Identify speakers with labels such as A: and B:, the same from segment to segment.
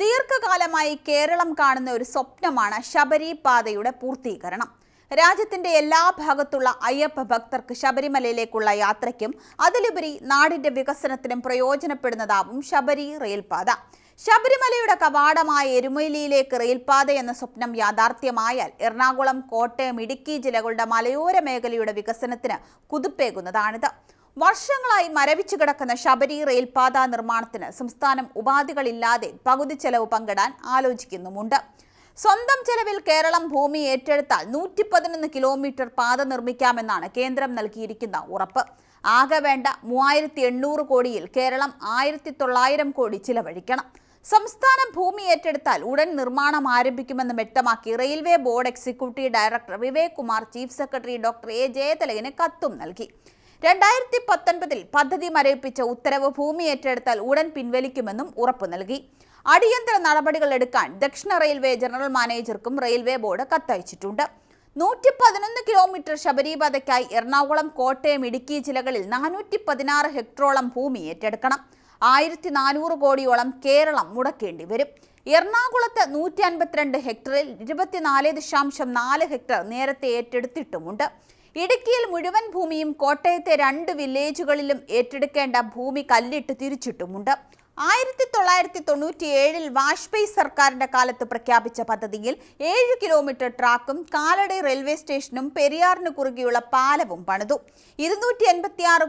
A: ദീർഘകാലമായി കേരളം കാണുന്ന ഒരു സ്വപ്നമാണ് ശബരി പാതയുടെ പൂർത്തീകരണം. രാജ്യത്തിന്റെ എല്ലാ ഭാഗത്തുള്ള അയ്യപ്പ ഭക്തർക്ക് ശബരിമലയിലേക്കുള്ള യാത്രയ്ക്കും അതിലുപരി നാടിന്റെ വികസനത്തിനും പ്രയോജനപ്പെടുന്നതാവും ശബരി റെയിൽപാത. ശബരിമലയുടെ കവാടമായ എരുമേലിയിലേക്ക് റെയിൽപാത എന്ന സ്വപ്നം യാഥാർത്ഥ്യമായാൽ എറണാകുളം കോട്ടയം ഇടുക്കി ജില്ലകളുടെ മലയോര മേഖലയുടെ വികസനത്തിന് കുതിപ്പേകുന്നതാണിത്. വർഷങ്ങളായി മരവിച്ചു കിടക്കുന്ന ശബരി റെയിൽപാത നിർമ്മാണത്തിന് സംസ്ഥാനം ഉപാധികളില്ലാതെ പകുതി ചെലവ് പങ്കിടാൻ ആലോചിക്കുന്നുമുണ്ട്. സ്വന്തം ചെലവിൽ കേരളം ഭൂമി ഏറ്റെടുത്താൽ നൂറ്റി പതിനൊന്ന് കിലോമീറ്റർ പാത നിർമ്മിക്കാമെന്നാണ് കേന്ദ്രം നൽകിയിരിക്കുന്ന ഉറപ്പ്. ആകെ വേണ്ട മൂവായിരത്തി എണ്ണൂറ് കോടിയിൽ കേരളം ആയിരത്തി തൊള്ളായിരം കോടി ചിലവഴിക്കണം. സംസ്ഥാനം ഭൂമി ഏറ്റെടുത്താൽ ഉടൻ നിർമ്മാണം ആരംഭിക്കുമെന്ന് വ്യക്തമാക്കി railway board executive director Vivek Kumar chief secretary doctor A ജയതിലകിന് കത്തും നൽകി. രണ്ടായിരത്തി പത്തൊൻപതിൽ പദ്ധതി മരവിപ്പിച്ച ഉത്തരവ് ഭൂമി ഏറ്റെടുത്താൽ ഉടൻ പിൻവലിക്കുമെന്നും ഉറപ്പു നൽകി. അടിയന്തര നടപടികൾ എടുക്കാൻ ദക്ഷിണ റെയിൽവേ ജനറൽ മാനേജർക്കും റെയിൽവേ ബോർഡ് കത്തയച്ചിട്ടുണ്ട്. നൂറ്റി പതിനൊന്ന് കിലോമീറ്റർ ശബരിപാതയ്ക്കായി എറണാകുളം കോട്ടയം ഇടുക്കി ജില്ലകളിൽ നാനൂറ്റി പതിനാറ് ഹെക്ടറോളം ഭൂമി ഏറ്റെടുക്കണം. ആയിരത്തി നാനൂറ് കോടിയോളം കേരളം മുടക്കേണ്ടി വരും. എറണാകുളത്ത് നൂറ്റി അൻപത്തിരണ്ട് ഹെക്ടറിൽ ഇരുപത്തിനാല് ദശാംശം നാല് ഹെക്ടർ നേരത്തെ ഏറ്റെടുത്തിട്ടുമുണ്ട്. ഇടുക്കിയിൽ മുഴുവൻ ഭൂമിയും കോട്ടയത്തെ രണ്ട് വില്ലേജുകളിലും ഏറ്റെടുക്കേണ്ട ഭൂമി കല്ലിട്ട് തിരിച്ചിട്ടുമുണ്ട്. ആയിരത്തി തൊള്ളായിരത്തി തൊണ്ണൂറ്റി ഏഴിൽ വാജ്പേയി സർക്കാരിന്റെ കാലത്ത് പ്രഖ്യാപിച്ച പദ്ധതിയിൽ ഏഴ് കിലോമീറ്റർ ട്രാക്കും കാലടി റെയിൽവേ സ്റ്റേഷനും പെരിയാറിന് കുറുകെയുള്ള പാലവും പണിതു. ഇരുന്നൂറ്റി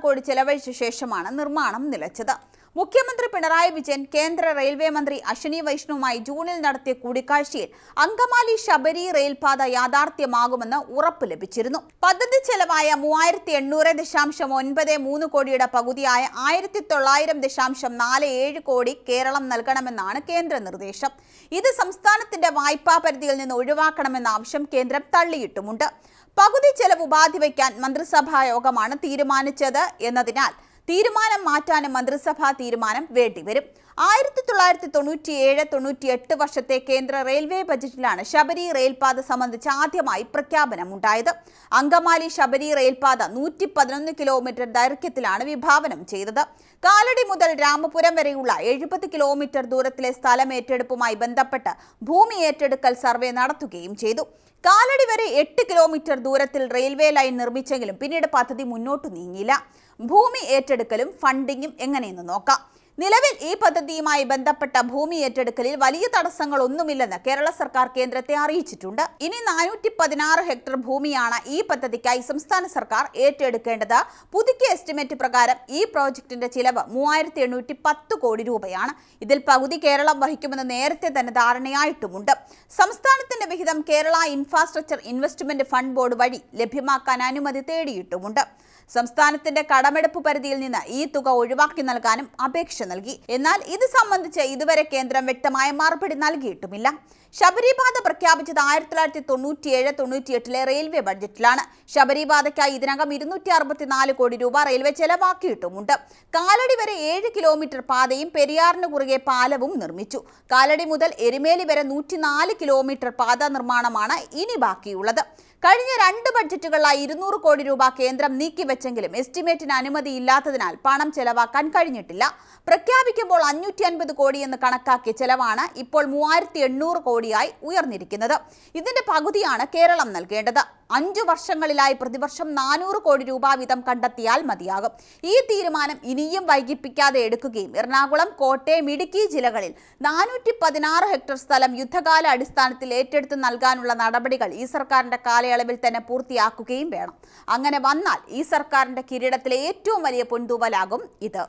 A: കോടി ചെലവഴിച്ച ശേഷമാണ് നിർമ്മാണം നിലച്ചത്. മുഖ്യമന്ത്രി പിണറായി വിജയൻ കേന്ദ്ര റെയിൽവേ മന്ത്രി അശ്വിനി വൈഷ്ണവുമായി ജൂണിൽ നടത്തിയ കൂടിക്കാഴ്ചയിൽ അങ്കമാലി ശബരി റെയിൽപാത യാഥാർത്ഥ്യമാകുമെന്ന് ഉറപ്പ് ലഭിച്ചിരുന്നു. പദ്ധതി ചെലവായ മൂവായിരത്തി എണ്ണൂറ് ദശാംശം ഒൻപത് മൂന്ന് കോടിയുടെ പകുതിയായ ആയിരത്തി തൊള്ളായിരം ദശാംശം നാല് ഏഴ് കോടി കേരളം നൽകണമെന്നാണ് കേന്ദ്ര നിർദ്ദേശം. ഇത് സംസ്ഥാനത്തിന്റെ വായ്പാ പരിധിയിൽ നിന്ന് ഒഴിവാക്കണമെന്ന ആവശ്യം കേന്ദ്രം തള്ളിയിട്ടുമുണ്ട്. പകുതി ചെലവ് ഉപാധി വയ്ക്കാൻ മന്ത്രിസഭാ യോഗമാണ് തീരുമാനിച്ചത് എന്നതിനാൽ തീരുമാനം മാറ്റാനും മന്ത്രിസഭാ തീരുമാനം വേണ്ടിവരും. ആയിരത്തി തൊള്ളായിരത്തി തൊണ്ണൂറ്റി ഏഴ് തൊണ്ണൂറ്റി എട്ട് വർഷത്തെ കേന്ദ്ര റെയിൽവേ ബജറ്റിലാണ് ശബരി റെയിൽപാത സംബന്ധിച്ച് ആദ്യമായി പ്രഖ്യാപനം ഉണ്ടായത് അങ്കമാലി ശബരി റെയിൽപാത നൂറ്റി പതിനൊന്ന് കിലോമീറ്റർ ദൈർഘ്യത്തിലാണ് വിഭാവനം ചെയ്തത്. കാലടി മുതൽ രാമപുരം വരെയുള്ള എഴുപത് കിലോമീറ്റർ ദൂരത്തിലെ സ്ഥലം ഏറ്റെടുപ്പുമായി ബന്ധപ്പെട്ട് ഭൂമി ഏറ്റെടുക്കൽ സർവേ നടത്തുകയും ചെയ്തു. കാലടി വരെ എട്ട് കിലോമീറ്റർ ദൂരത്തിൽ റെയിൽവേ ലൈൻ നിർമ്മിച്ചെങ്കിലും പിന്നീട് പദ്ധതി മുന്നോട്ട് നീങ്ങിയില്ല. ഭൂമി ഏറ്റെടുക്കലും ഫണ്ടിങ്ങും എങ്ങനെയെന്ന് നോക്കാം. നിലവിൽ ഈ പദ്ധതിയുമായി ബന്ധപ്പെട്ട ഭൂമി ഏറ്റെടുക്കലിൽ വലിയ തടസ്സങ്ങളൊന്നുമില്ലെന്ന് കേരള സർക്കാർ കേന്ദ്രത്തെ അറിയിച്ചിട്ടുണ്ട്. ഇനി നാനൂറ്റി പതിനാറ് ഹെക്ടർ ഭൂമിയാണ് ഈ പദ്ധതിക്കായി സംസ്ഥാന സർക്കാർ ഏറ്റെടുക്കേണ്ടത്. പുതുക്കിയ എസ്റ്റിമേറ്റ് പ്രകാരം ഈ പ്രോജക്റ്റിന്റെ ചിലവ് മൂവായിരത്തി കോടി രൂപയാണ്. ഇതിൽ പകുതി കേരളം വഹിക്കുമെന്ന് നേരത്തെ തന്നെ ധാരണയായിട്ടുമുണ്ട്. സംസ്ഥാനത്തിന്റെ വിഹിതം Kerala infrastructure investment fund board വഴി ലഭ്യമാക്കാൻ അനുമതി തേടിയിട്ടുമുണ്ട്. സംസ്ഥാനത്തിന്റെ കടമെടുപ്പ് പരിധിയിൽ നിന്ന് ഈ തുക ഒഴിവാക്കി നൽകാനും അപേക്ഷ നൽകി. എന്നാൽ ഇത് സംബന്ധിച്ച് ഇതുവരെ കേന്ദ്രം വ്യക്തമായ മറുപടി നൽകിയിട്ടുമില്ല. ശബരിപാത പ്രഖ്യാപിച്ചത് ആയിരത്തി തൊള്ളായിരത്തി തൊണ്ണൂറ്റിയേഴ് തൊണ്ണൂറ്റിയെട്ടിലെ റെയിൽവേ ബഡ്ജറ്റിലാണ്. ശബരിപാതയ്ക്കായി ഇതിനകം ഇരുന്നൂറ്റി അറുപത്തിനാല് കോടി രൂപ റെയിൽവേ ചെലവാക്കിയിട്ടുമുണ്ട്. കാലടി വരെ ഏഴ് കിലോമീറ്റർ പാതയും പെരിയാറിന് കുറുകെ പാലവും നിർമ്മിച്ചു. കാലടി മുതൽ എരുമേലി വരെ നൂറ്റിനാല് കിലോമീറ്റർ പാത നിർമ്മാണമാണ് ഇനി ബാക്കിയുള്ളത്. കഴിഞ്ഞ രണ്ട് ബഡ്ജറ്റുകളിലായി ഇരുന്നൂറ് കോടി രൂപ കേന്ദ്രം നീക്കിവെച്ചെങ്കിലും എസ്റ്റിമേറ്റിന് അനുമതിയില്ലാത്തതിനാൽ പണം ചെലവാക്കാൻ കഴിഞ്ഞിട്ടില്ല. പ്രഖ്യാപിക്കുമ്പോൾ അഞ്ഞൂറ്റി അൻപത് കോടി എന്ന് കണക്കാക്കിയ ചെലവാണ് ഇപ്പോൾ മൂവായിരത്തി എണ്ണൂറ് കോടിയായി ഉയർന്നിരിക്കുന്നത്. ഇതിന്റെ പകുതിയാണ് കേരളം നൽകേണ്ടത്. അഞ്ചു വർഷങ്ങളിലായി പ്രതിവർഷം നാനൂറ് കോടി രൂപ വീതം കണ്ടെത്തിയാൽ മതിയാകും. ഈ തീരുമാനം ഇനിയും വൈകിപ്പിക്കാതെ എടുക്കുകയും എറണാകുളം കോട്ടയം ഇടുക്കി ജില്ലകളിൽ നാനൂറ്റി ഹെക്ടർ സ്ഥലം യുദ്ധകാല അടിസ്ഥാനത്തിൽ ഏറ്റെടുത്ത് നൽകാനുള്ള നടപടികൾ ഈ സർക്കാരിന്റെ കാലയളവിൽ തന്നെ പൂർത്തിയാക്കുകയും വേണം. അങ്ങനെ വന്നാൽ ഈ സർക്കാരിന്റെ കിരീടത്തിലെ ഏറ്റവും വലിയ പൊൻതൂവലാകും ഇത്.